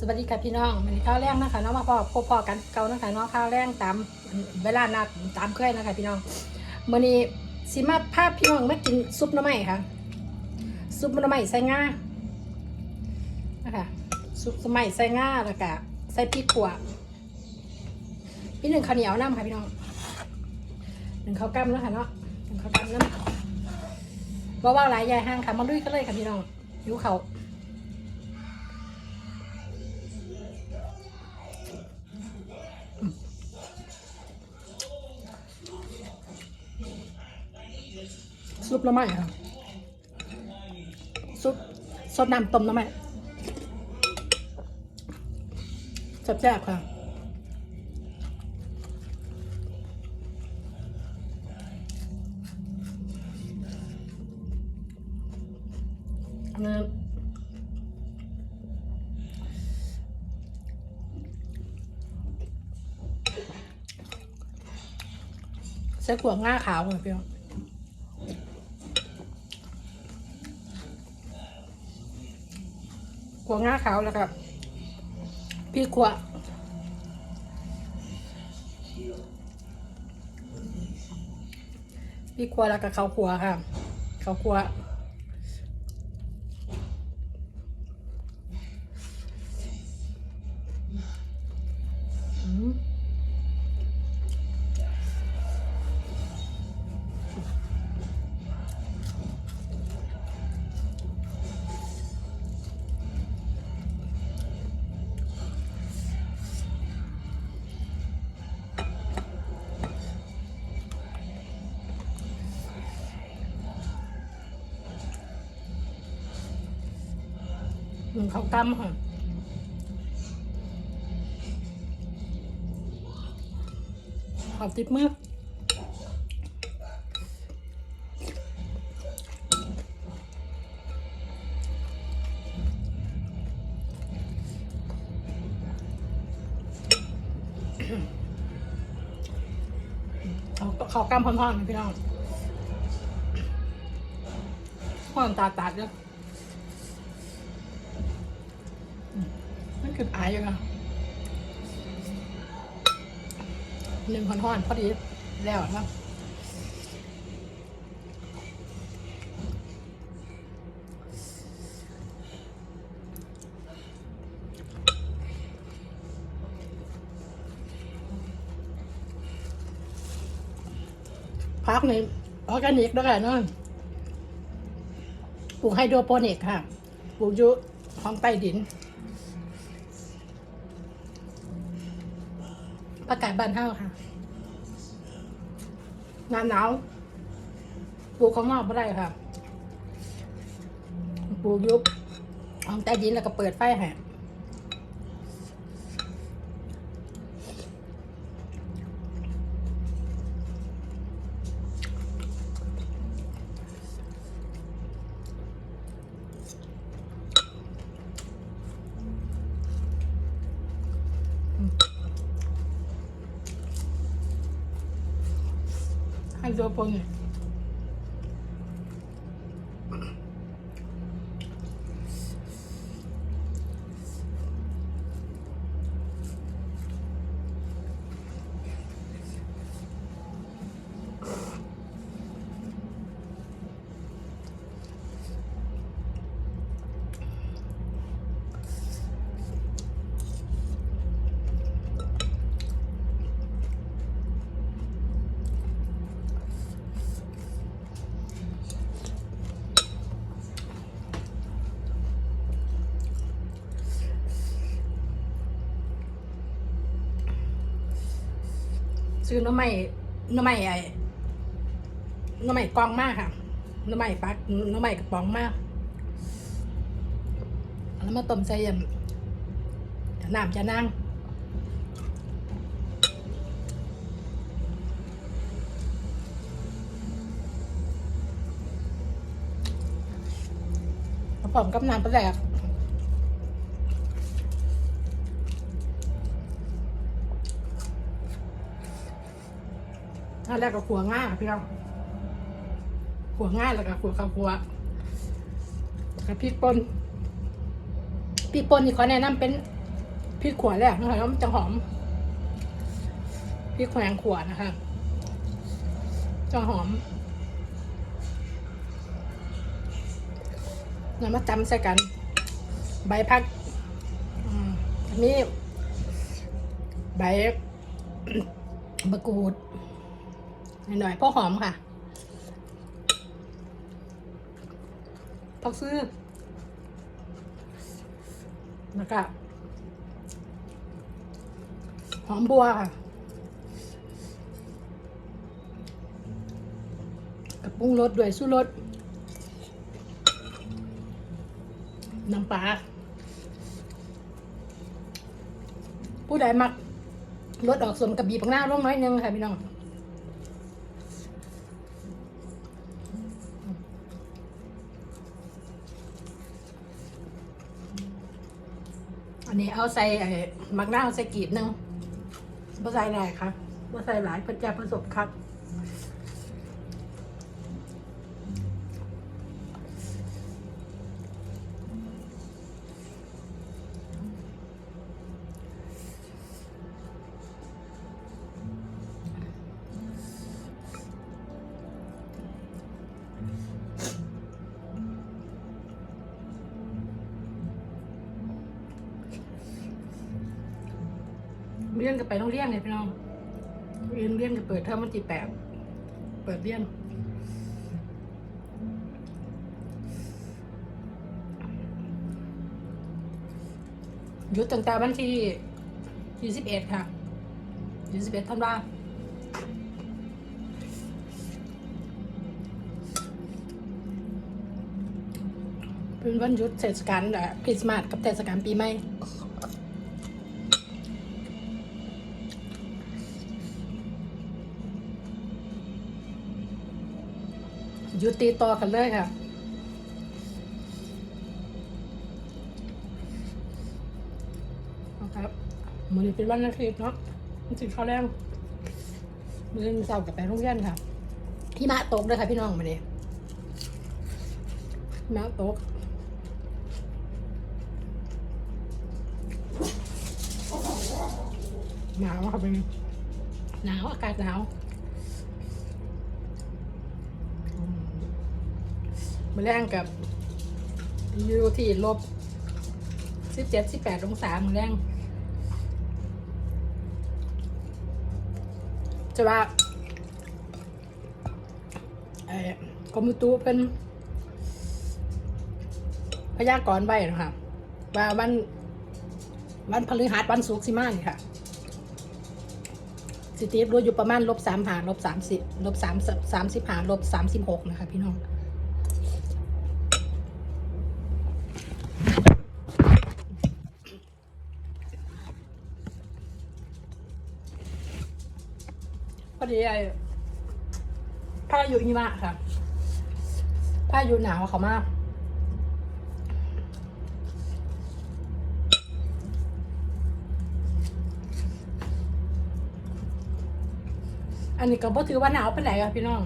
สวัสดีค่ะพี่น้องมันข้าวแรงนะคะน้องมาพอพบพอกันเก่านะคะน้องข้าวแรงตามเวลานัดตามเคยนะคะพี่น้องมื้อนี้สิมาพาพพี่น้องมากินซุปน่อไม้ค่ะ ซุปน่อไม้ใส่ง่านะคะซุปน่อไม้ใส่ง่าแล้วก็ใส่พริกขั่วพี่หนึ่งข้าวเหนียวน้ำค่ะพี่น้องหนึ่งข้าวกล้ำแล้วค่ะเนาะหนึ่งข้าวกล้ำน้ำว่าว่าหลายยายห้างค่ะมาลุยกันเลยค่ะพี่น้องหิวเขา ซุปหน้ำไม้ครับซุปซดน้ำต้มหน้ำไม้แซ่บๆค่ะอันนี้ใส่ขวดง่าขาวค่ะพี่น้อง ขัวง่าขาวแล้วครับพี่ขัวพี่ขัวแล้วก็เขาขัวค่ะเขาขัว อืมเขากำค่ะขอบติดมือเขาเขากำพร้อมๆนะพี่น้องพ่อนตาตาดเยอะ มันคืออายอยู่ค่ะหนึ่งห่อนๆพอดีแล้วครับพักในออร์แกนิกด้วยกันเนาะปลูกไฮโดรโปนิกค่ะ ปลูกอยู่ห้องใต้ดิน ประกาศบ้านเฮาค่ะหน้าหนาวปลูกข้างนอกไม่ได้ค่ะ ปลูกยุบของใต้ดินแล้วก็เปิดไฟแหะ ซื้อน้ำใหม่น้ำใหม่ไอ้น้ำใหม่กองมากค่ะน้ำใหม่ปักน้ำใหม่กระป๋องมาก แล้วมาต้มใส่ยำน้ำจะนั่งกระป๋องกับน้ำปลาแดก อันแรกก็ขัวง่ายพี่น้องขัวง่ายแล้วก็ขัวข้าวขัวกับพริกป่นพริกป่นนี่ขอแนะนำเป็นพริกขวดแรกนะคะแล้วมันจะหอมพริกแขวงขวดนะคะจะหอมแล้วมาจำใส่กัน ใบพักอันนี้ใบมะกรูด หน่อยๆพอหอมค่ะผักซื้อแล้วก็หอมบัวค่ะกับปรุงรสด้วยสู้รสน้ำปลาผู้ใดมักรสออกสมกับบีบข้างหน้าลงน้อยนึงค่ะพี่น้อง นนี้เอาใส่ไอ้มักนาวใส่กีบหนึ่งบ่ใส่หลายครับ่ใส่หลายเพื่อจะผสมครับ โรงเรียนเลยพี่น้องเรียนเรียนกับเปิดเทอมวันที่แปดเปิดเรียนหยุดตั้งแต่วันที่ยี่สิบเอ็ดค่ะยี่สิบเอ็ดธันวาเป็นวันหยุดเทศกาลเอ่อคริสต์มาสกับเทศกาลปีใหม่ ยุดตีต่อกันเลยค่ะนะครับมือนี้เป็นวันอาทิตย์เนาะมันถึงข้าวแรงมือนี้เสาร์กับไปโรงเรียนค่ะพี่มาตกเลยค่ะพี่น้องมาเนี่ยพี่มาตกหนาวค่ะเป็นหนาวอากาศหนาว มาแรงกับอยู่ที่ลบสิบเจ็ดสิบแปดองศามือแรงจะว่าเอ่อกรมอุตุเป็นพยากรณ์ไว้นะคะว่าวัน วันพฤหัสวันศุกร์สิมานี่ค่ะ สิตีรู้อยู่ประมาณลบสามหาลบสามสิบลบสามสามสิบหาลบสามสิบหกนะคะพี่น้อง ดีไอ้พายุหิมะค่ะพายุหนาวเขามาก อันนี้ก็บ่ถือว่าหนาวปานไหนค่ะพี่น้อง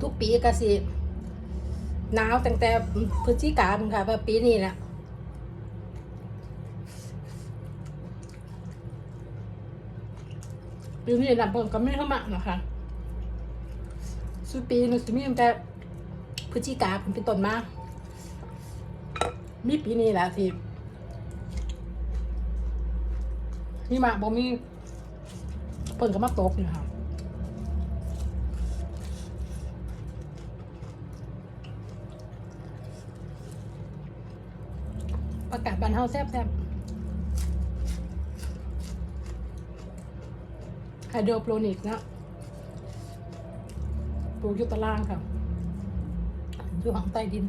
ทุกปีก็สิหนาวตั้งแต่พฤศจิกาคมค่ะว่าปีนี้แหละ ปีนี้ลำเพิ่งก็ไม่เข้ามานะคะสุดปีนึงจะมีตั้งแต่พฤศจิกาคมเป็นต้นมา มีปีนี้แหละที่นี่มาบ่มีเพิ่นก็มาตกอยู่ค่ะประกาศบันเฮาแซ่บแซ่บ ไฮโดรโปรนิกนะปลูกอยู่ตารางค่ะอยู่ข้างใต้ดิน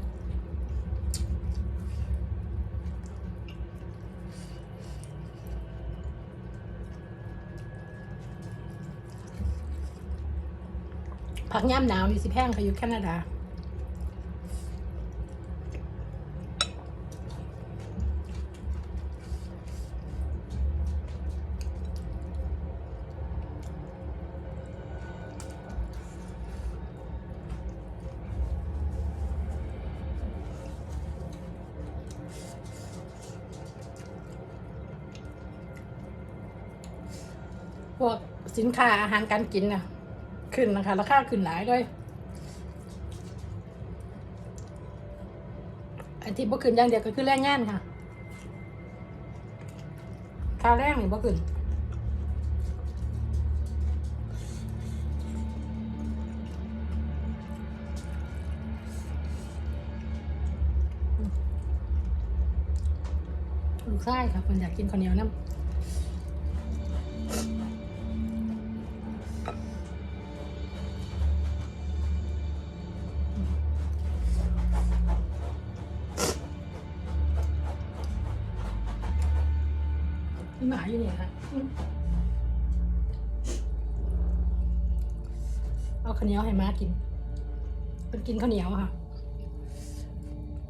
ผักย่ำหนาวนี่สิแพงค่ะอยู่แคนาดา สินค้าอาหารการกินนะขึ้นนะคะ ราคาขึ้นหลายด้วยอันที่บ่ขึ้นอย่างเดียวก็คือแรงงานค่ะค่าแรงนี่บ่ขึ้นลูกชายค่ะคนอยากกินข้าวเหนียวน้ำ มีหมาอยู่เนี่ยค่ะอืมเอาข้าวเหนียวให้ม้ากินเพิ่นกินข้าวเหนียวค่ะ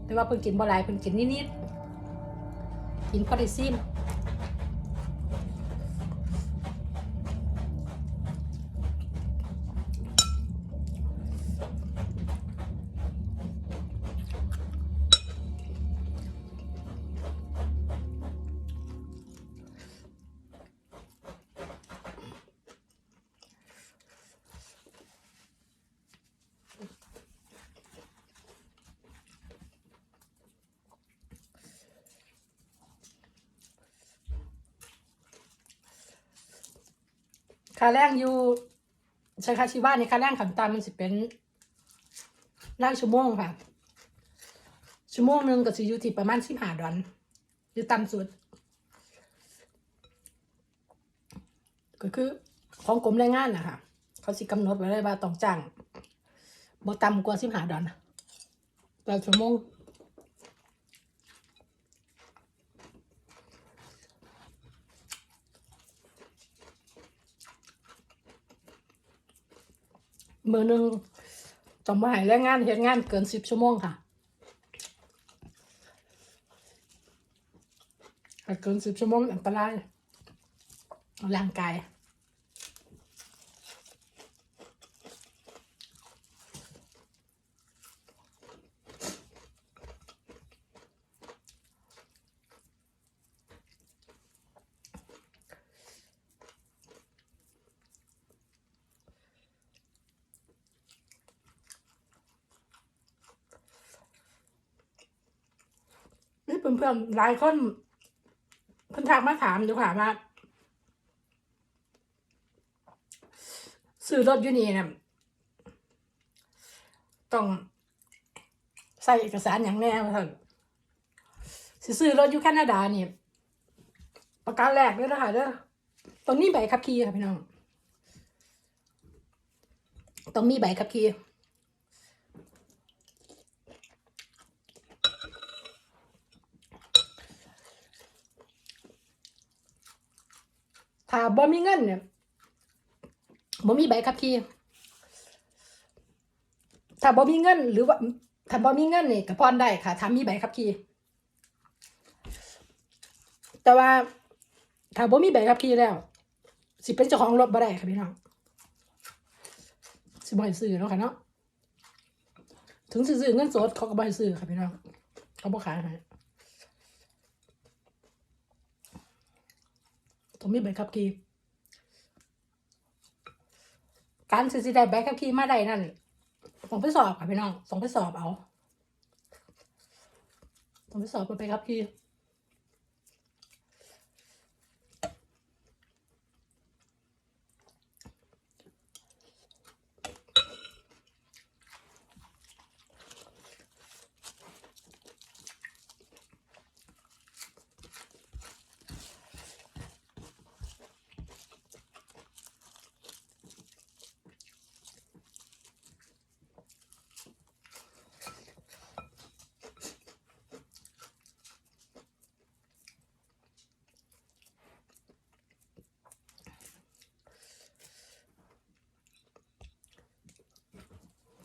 แต่ว่าเพิ่นกินบ่หลายเพิ่นกินนิดๆกินพอได้ซิม ค่าแรงอยู่ใช้คาชิว่านี่ค่าแรงขันตามมันสิเป็นรายชั่วโมงค่ะ ชั่วโมงหนึ่งก็สิอยู่ที่ประมาณสิบห้าดอลอยู่ต่ำสุด ก็คือของกรมแรงงานนะคะเขาสิกำหนดไว้เลยว่าต้องจ้างบ่ต่ำกว่าสิบห้าดอลต่อชั่วโมง มือหนึ่งต้องมาให้แรงงานเหตุงานเกินสิบชั่วโมงค่ะเกินสิบชั่วโมงอันตรายร่างกาย เพื่อนๆหลายคนเพิ่นทักมาถามดูค่ะว่าซื้อรถอยู่นี่เนี่ยต้องใส่เอกสารอย่างแน่ว่าท่านสิซื้อรถอยู่แคนาดานี่ประการแรกเลยนะคะเด้อต้องมีใบขับขี่ค่ะพี่น้องต้องมีใบขับขี่ ถ้าบ่มีเงินเนี่ยบ่มีใบขับขี่ถ้าบ่มีเงิน หรือว่าถ้าบ่มีเงินเนี่ยก็ผ่อนได้ค่ะถ้ามีใบขับขี่แต่ว่าถ้าบ่มีใบขับขี่แล้ว สิเป็นเจ้าของรถบ่ได้ค่ะพี่น้องสิบ่ให้ซื้อเนาะค่ะเนาะถึงซื้อเงินสดเขาก็บ่ให้ซื้อค่ะพี่น้องเขาบ่ขายให้ ผมมีใบขับขี่การสิสิได้ใบขับขี่มาได้นั่นส่งไปสอบค่ะพี่น้องส่งไปสอบเอาส่งไปสอบไปขับขี่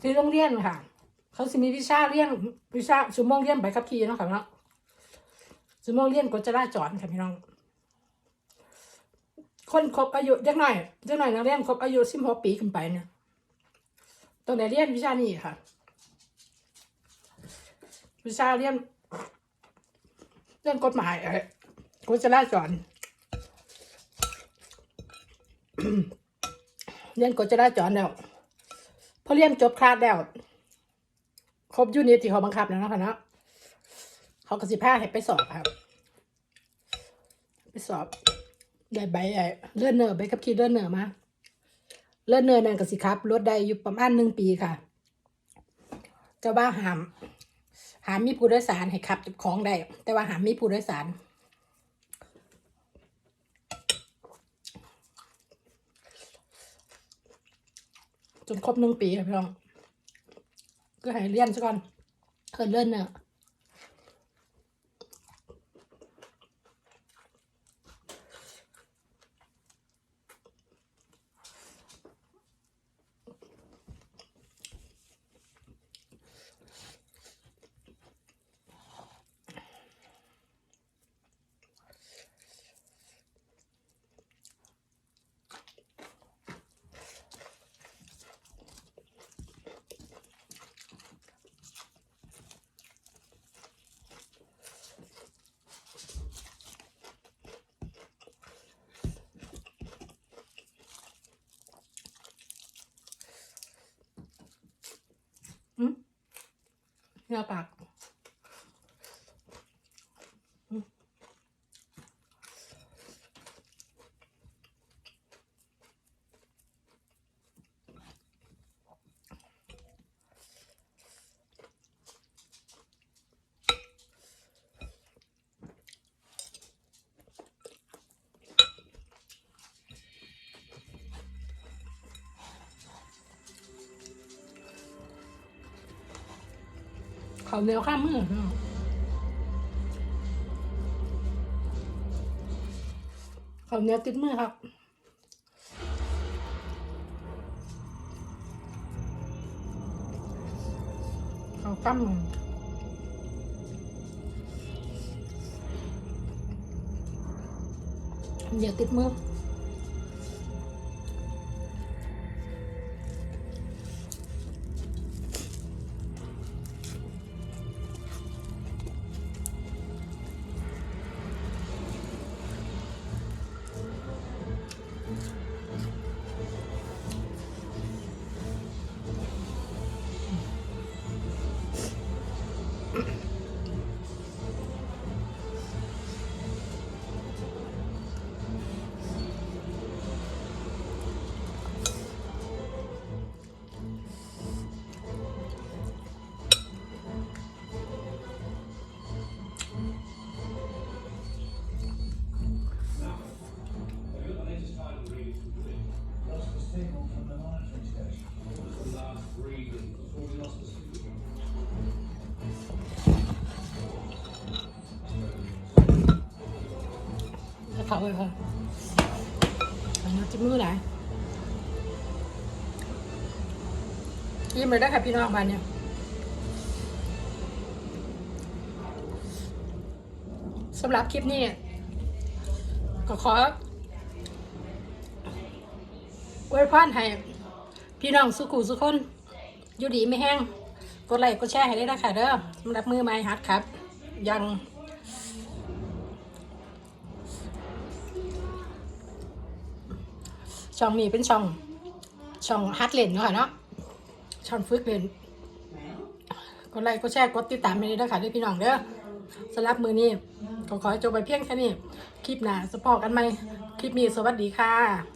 ที่โรงเรียนค่ะ เขาสิมีวิชาเรียนวิชาชั่วโมงเรียนใบขับขี่เนาะค่ะพี่น้องชั่วโมงเรียนกฎจราจรค่ะพี่น้อง คนครบอายุเด็กหน่อยเด็กหน่อยนักเรียนครบอายุสิบหกปีขึ้นไปเนี่ยต้องได้เรียนวิชานี้ค่ะ วิชาเรียนเรื่องกฎหมายกฎจราจรเรียนกฎจราจรแล้ว พอเรียนจบคลาสแล้ว ครบยูนิตที่เขาบังคับแล้วนะคะเนาะเขาก็สิพาให้ไปสอบครับ ไปสอบได้ใบไอ้เลื่อนเนอร์ใบขับขี่เลื่อนเนอร์มาเลื่อนเนอร์นั่นก็สิครับรถได้อยู่ประมาณหนึ่งปีค่ะแต่ว่าหาม หามมีผู้โดยสารให้ขับของได้แต่ว่าหามมีผู้โดยสาร จนครบหนึ่งปีค่ะพี่น้อง ก็ให้เรียนซะก่อนเคินเลื่อนเนี่ยะอืม เหงื่อปาก เขาเหนียวข้ามมือพี่น้องเขาเนียวติดมือครับเขาตั้มเหนียวติดมือ เขาเลยค่ะอันนี้จิ้มมือไหนยิ้มเลยได้ค่ะพี่น้องบ้านเนี่ยสำหรับคลิปนี้ก็ขออวยพรให้พี่น้องสุขุสุขคนอยู่ดีไม่แห้งกดไลค์กดแชร์ให้ได้นะคะเด้อสำหรับมือไม้ฮัดครับ ยัง ช่องนี้เป็นช่อง ช่องฮัดเลนเนาะค่ะเนาะช่องฟึกเลนกดไลค์กดแชร์กดติดตามไปเลยนะคะด้วยพี่น้องเด้อสำหรับมือนี้ก็ขอจบไปเพียงแค่นี้ คลิปหน้าสปอกันไหมคลิปนี้สวัสดีค่ะ